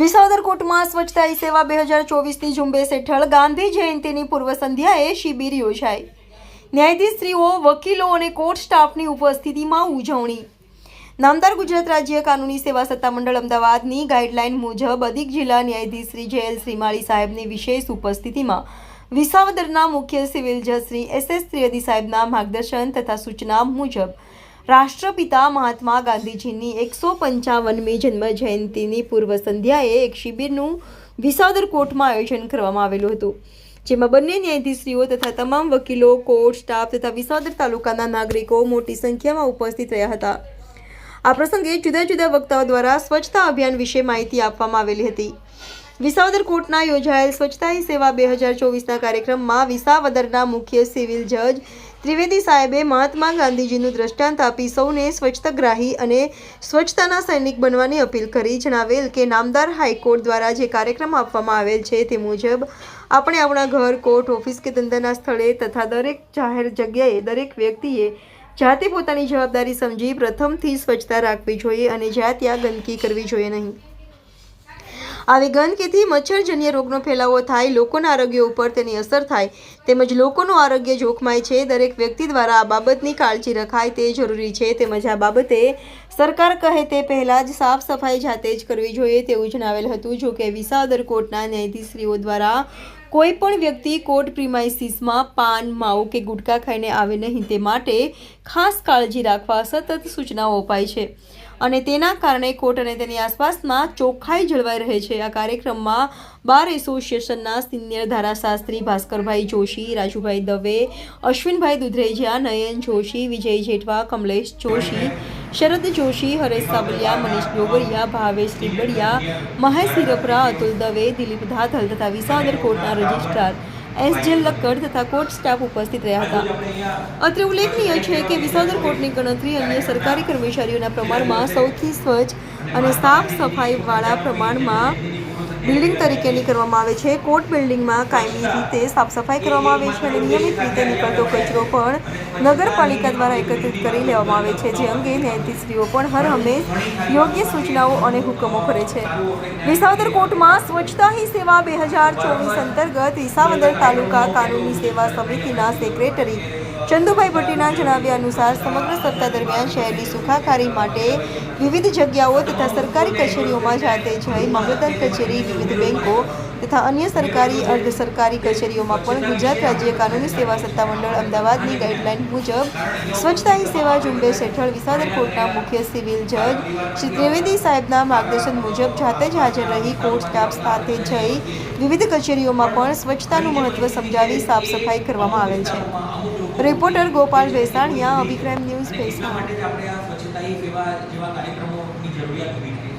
વિસાવદર કોર્ટમાં સ્વચ્છતા હી સેવા બે હજાર ચોવીસની ઝુંબેશ હેઠળ ગાંધી જયંતિની પૂર્વ સંધ્યાએ શિબિર યોજાઈ. ન્યાયાધીશશ્રીઓ વકીલો અને કોર્ટ સ્ટાફની ઉપસ્થિતિમાં ઉજવણી. નામદાર ગુજરાત રાજ્ય કાનૂની સેવા સત્તામંડળ અમદાવાદની ગાઈડલાઈન મુજબ અધિક જિલ્લા ન્યાયાધીશ શ્રી જયલ શ્રીમાળી સાહેબની વિશેષ ઉપસ્થિતિમાં વિસાવદરના મુખ્ય સિવિલ જજ શ્રી એસ એસ ત્રિવેદી સાહેબના માર્ગદર્શન તથા સૂચના મુજબ રાષ્ટ્રપિતા મહાત્મા ગાંધીજીની એકસો પંચાવનમી જન્મ જયંતિની પૂર્વ સંધ્યાએ એક શિબિરનું વિસાવદર કોર્ટમાં આયોજન કરવામાં આવેલું હતું, જેમાં બંને ન્યાયાધીશશ્રીઓ તથા તમામ વકીલો, કોર્ટ, સ્ટાફ તથા વિસાવદર તાલુકાના નાગરિકો મોટી સંખ્યામાં ઉપસ્થિત રહ્યા હતા. આ પ્રસંગે જુદા જુદા વક્તાઓ દ્વારા સ્વચ્છતા અભિયાન વિશે માહિતી આપવામાં આવેલી હતી. વિસાવદર કોર્ટના યોજાયેલ સ્વચ્છતા સેવા બે હજાર ચોવીસના કાર્યક્રમમાં વિસાવદરના મુખ્ય સિવિલ જજ ત્રિવેદી સાહેબે મહાત્મા ગાંધીજીનું દ્રષ્ટાંત આપી સૌને સ્વચ્છતાગ્રાહી અને સ્વચ્છતાના સૈનિક બનવાની અપીલ કરી, જણાવેલ કે નામદાર હાઈકોર્ટ દ્વારા જે કાર્યક્રમ આપવામાં આવેલ છે તે મુજબ આપણે આપણા ઘર, કોર્ટ, ઓફિસ કે ધંધાના સ્થળે તથા દરેક જાહેર જગ્યાએ દરેક વ્યક્તિએ જાતે પોતાની જવાબદારી સમજી પ્રથમથી સ્વચ્છતા રાખવી જોઈએ અને જ્યાં ત્યાં ગંદકી કરવી જોઈએ નહીં. આવી ગંદકીથી મચ્છરજન્ય રોગનો ફેલાવો થાય, લોકોના આરોગ્ય ઉપર તેની અસર થાય, તેમજ લોકોનું આરોગ્ય જોખમાય છે. દરેક વ્યક્તિ દ્વારા આ બાબતની કાળજી રખાય તે જરૂરી છે. તેમજ આ બાબતે સરકાર કહે તે પહેલાં જ સાફ સફાઈ જાતે જ કરવી જોઈએ તેવું જણાવેલ હતું. જો કે વિસાવદર કોર્ટના ન્યાયાધીશશ્રીઓ દ્વારા કોઈ પણ વ્યક્તિ કોર્ટ પ્રિમાઇસીસમાં પાન, માવું કે ગુટખા ખાઈને આવે નહીં તે માટે ખાસ કાળજી રાખવા સતત સૂચનાઓ અપાય છે. અને તેના કારણે કોર્ટ અને તેની આસપાસમાં ચોખ્ખાઈ જળવાઈ રહે છે. આ કાર્યક્રમમાં બાર એસોસિએશનના સિનિયર ધારાશાસ્ત્રી ભાસ્કરભાઈ જોશી, રાજુભાઈ દવે, અશ્વિનભાઈ દુધરેજા નયન જોશી, વિજય જેઠવા, કમલેશ જોશી, શરદ જોશી, હરેશ સાબલિયા, મનીષ ડોગરિયા ભાવેશ લીબડિયા, મહેશ હિરપરા, અતુલ દવે, દિલીપ ધાધલ તથા વિસાવદર કોર્ટના રજિસ્ટ્રાર એસ જે લક્કડ તથા કોર્ટ સ્ટાફ ઉપસ્થિત રહ્યા હતા. અત્રે ઉલ્લેખનીય છે કે વિસાવદર કોર્ટની ગણતરી અન્ય સરકારી કર્મચારીઓના પ્રમાણમાં સૌથી સ્વચ્છ અને સાફ સફાઈવાળા પ્રમાણમાં બિલ્ડિંગ તરીકેની કરવામાં આવે છે. કોર્ટ બિલ્ડિંગમાં કાયમી રીતે સાફ સફાઈ કરવામાં આવે છે અને નિયમિત રીતે નીકળતો કચરો પણ નગરપાલિકા દ્વારા એકત્રિત કરી લેવામાં આવે છે, જે અંગે ન્યાયાધીશશ્રીઓ પણ હર હંમેશ યોગ્ય સૂચનાઓ અને હુકમો કરે છે. વિસાવદર કોર્ટમાં સ્વચ્છતા હી સેવા બે હજાર ચોવીસ અંતર્ગત વિસાવદર તાલુકા કાનૂની સેવા સમિતિના સેક્રેટરી ચંદુભાઈ ભટ્ટીના જણાવ્યા અનુસાર સમગ્ર સપ્તાહ દરમિયાન શહેરની સુખાકારી માટે વિવિધ જગ્યાઓ તથા સરકારી કચેરીઓમાં જાતે જઈ મામલતદાર કચેરી, વિવિધ બેંકો તથા અન્ય સરકારી, અર્ધ સરકારી કચેરીઓમાં પણ ગુજરાત રાજ્ય કાનૂની સેવા સત્તામંડળ અમદાવાદની ગાઈડલાઇન મુજબ સ્વચ્છતા સેવા ઝુંબેશ હેઠળ વિસાદર કોર્ટના મુખ્ય સિવિલ જજ શ્રી ત્રિવેદી સાહેબના માર્ગદર્શન મુજબ જાતે જ હાજર રહી કોર્ટ સ્ટાફ સાથે જઈ વિવિધ કચેરીઓમાં પણ સ્વચ્છતાનું મહત્વ સમજાવી સાફ સફાઈ કરવામાં આવેલ છે. રિપોર્ટર ગોપાલ વેસાણીયા અભિક્રાઇમ ન્યૂઝ ભેસાણ માટે આપણે આ સ્વચ્છતા સેવા જેવા કાર્યક્રમોની જરૂરિયાત